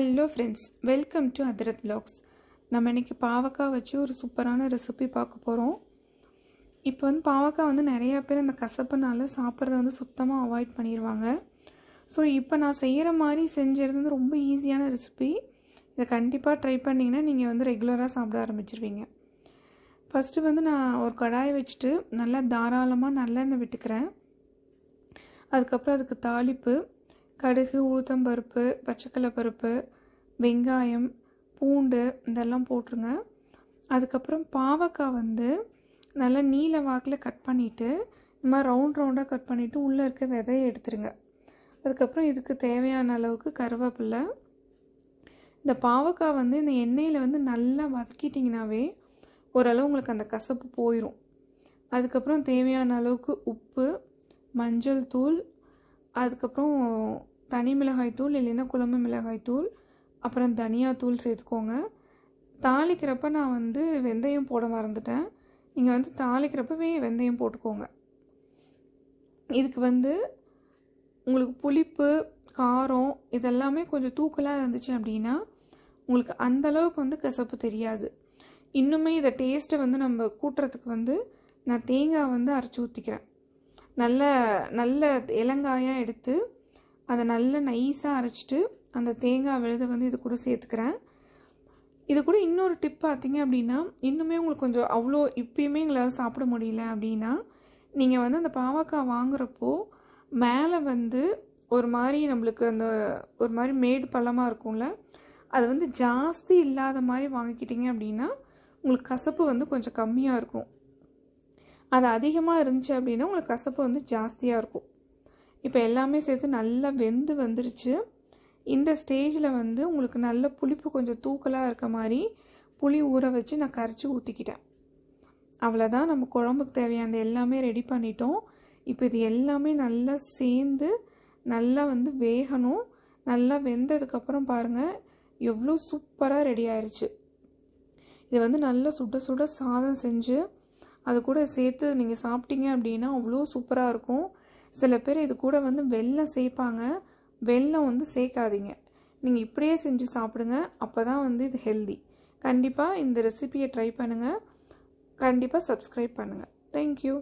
Hello friends welcome to Adhirath blogs நம்ம இன்றைக்கி பாவக்காய் வச்சு ஒரு சூப்பரான ரெசிபி பார்க்க போகிறோம் இப்போ வந்து பாவக்காய் வந்து நிறையா பேர் அந்த கசப்புனால சாப்பிட்றத வந்து சுத்தமாக அவாய்ட் பண்ணிடுவாங்க ஸோ இப்போ நான் செய்கிற மாதிரி செஞ்சது வந்து ரொம்ப ஈஸியான ரெசிபி இதை கண்டிப்பாக ட்ரை பண்ணிங்கன்னா நீங்கள் வந்து ரெகுலராக சாப்பிட ஆரம்பிச்சிருவீங்க. ஃபஸ்ட்டு வந்து நான் ஒரு கடாயை வச்சுட்டு நல்லா தாராளமாக நல்லெண்ணெய் விட்டுக்கிறேன். அதுக்கப்புறம் அதுக்கு தாளிப்பு. கடுகு உளுத்தம்பருப்பு பச்சைக்கடலை பருப்பு வெங்காயம் பூண்டு இதெல்லாம் போட்டுருங்க. அதுக்கப்புறம் பாவக்காய் வந்து நல்லா நீல வாக்கில் கட் பண்ணிவிட்டு இந்த மாதிரி ரவுண்ட் ரவுண்டாக கட் பண்ணிவிட்டு உள்ளே இருக்க விதையை எடுத்துருங்க. அதுக்கப்புறம் இதுக்கு தேவையான அளவுக்கு கருவேப்பில்லை இந்த பாவக்காய் வந்து இந்த எண்ணெயில் வந்து நல்லா வதக்கிட்டிங்கனாவே ஓரளவு உங்களுக்கு அந்த கசப்பு போயிடும் அதுக்கப்புறம் தேவையான அளவுக்கு உப்பு மஞ்சள் தூள் அதுக்கப்புறம் தனி மிளகாய் தூள் இல்லைன்னா குழம்பு மிளகாய் தூள் அப்புறம் தனியாத்தூள் சேர்த்துக்கோங்க. தாளிக்கிறப்ப நான் வந்து வெந்தயம் போட மறந்துட்டேன். நீங்கள் வந்து தாளிக்கிறப்பவே வெந்தயம் போட்டுக்கோங்க. இதுக்கு வந்து உங்களுக்கு புளிப்பு காரம் இதெல்லாமே கொஞ்சம் தூக்கலாக இருந்துச்சு அப்படின்னா உங்களுக்கு அந்த அளவுக்கு வந்து கசப்பு தெரியாது. இன்னுமே இதை டேஸ்ட்டை வந்து நம்ம கூட்டுறதுக்கு வந்து நான் தேங்காய் வந்து அரைச்சி ஊற்றிக்கிறேன் நல்ல நல்ல இலங்காயாக எடுத்து அதை நல்லா நைஸாக அரைச்சிட்டு அந்த தேங்காய் விழுதை வந்து இது கூட சேர்த்துக்கிறேன். இது கூட இன்னொரு டிப் பார்த்தீங்க அப்படின்னா இன்னுமே உங்களுக்கு கொஞ்சம் அவ்வளோ இப்பயுமே எங்களால் சாப்பிட முடியல அப்படின்னா நீங்கள் வந்து அந்த பாவக்காய் வாங்குறப்போ மேலே வந்து ஒரு மாதிரி நம்மளுக்கு அந்த ஒரு மாதிரி மேடு பள்ளமாக இருக்கும்ல அது வந்து ஜாஸ்தி இல்லாத மாதிரி வாங்கிக்கிட்டீங்க அப்படின்னா உங்களுக்கு கசப்பு வந்து கொஞ்சம் கம்மியாக இருக்கும். அது அதிகமாக இருந்துச்சு அப்படின்னா உங்களுக்கு கசப்பு வந்து ஜாஸ்தியாக இருக்கும். இப்போ எல்லாமே சேர்த்து நல்லா வெந்து வந்துருச்சு. இந்த ஸ்டேஜில் வந்து உங்களுக்கு நல்ல புளிப்பு கொஞ்சம் தூக்கலாக இருக்க மாதிரி புளி ஊற வச்சு நான் கரைச்சி ஊற்றிக்கிட்டேன் அவ்வளோதான் நம்ம குழம்புக்கு தேவையான எல்லாமே ரெடி பண்ணிட்டோம். இப்போ இது எல்லாமே நல்லா சேர்ந்து நல்லா வந்து வேகணும். நல்லா வெந்ததுக்கப்புறம் பாருங்கள் எவ்வளோ சூப்பராக ரெடி ஆயிடுச்சு இது வந்து நல்லா சுட சுட சாதம் செஞ்சு அது கூட சேர்த்து நீங்கள் சாப்பிட்டீங்க அப்படின்னா அவ்வளோ சூப்பராக இருக்கும். சில பேர் இது கூட வந்து வெள்ளம் சேர்ப்பாங்க வெள்ளம் வந்து சேர்க்காதீங்க நீங்கள் இப்படியே செஞ்சு சாப்பிடுங்க. அப்போ தான் வந்து இது ஹெல்தி கண்டிப்பாக இந்த ரெசிபியை ட்ரை பண்ணுங்கள் கண்டிப்பாக சப்ஸ்கிரைப் பண்ணுங்கள் தேங்க்யூ